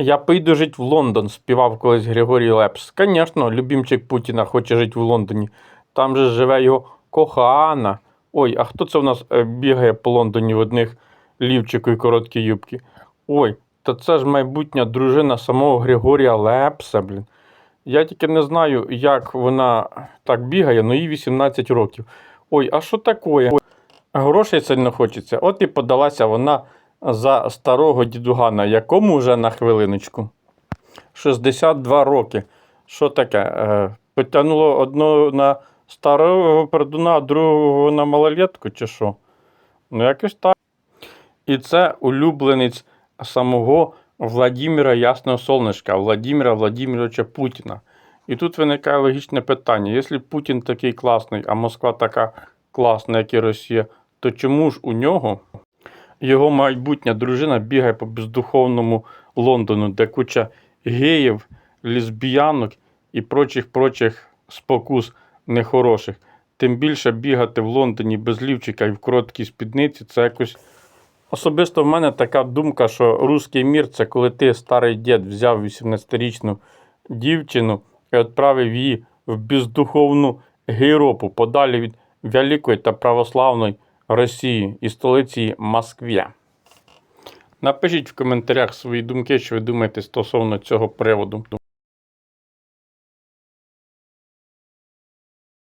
Я поїду жити в Лондон, співав колись Григорій Лепс. Звісно, любімчик Путіна хоче жити в Лондоні. Там же живе його кохана. Ой, а хто це в нас е, бігає по Лондоні в одних лівчику і короткій юбці? Ой, та це ж майбутня дружина самого Григорія Лепса, блін. Я тільки не знаю, як вона так бігає, але їй 18 років. Ой, а що таке? Грошей сильно хочеться. От і подалася вона за старого дідугана, якому вже на хвилиночку. 62 роки. Що таке? Е, Потягнуло одного на старого пердуна, другого на малолетку, чи що? Ну, якось так. І це улюбленець самого Владимира Ясного Солнышка, Владимира Владимировича Путіна. І тут виникає логічне питання: якщо Путін такий класний, а Москва така класна, як і Росія, то чому ж у нього його майбутня дружина бігає по бездуховному Лондону, де куча геїв, лесбіянок і прочих прочих спокус нехороших. Тим більше бігати в Лондоні без лівчика і в короткій спідниці це якось. Особисто в мене така думка, що руський мір це коли ти, старий дід, взяв 18-річну дівчину і відправив її в бездуховну Європу, подалі від великої та православної Росії і столиці Москві. Напишіть в коментарях свої думки, що ви думаєте стосовно цього приводу.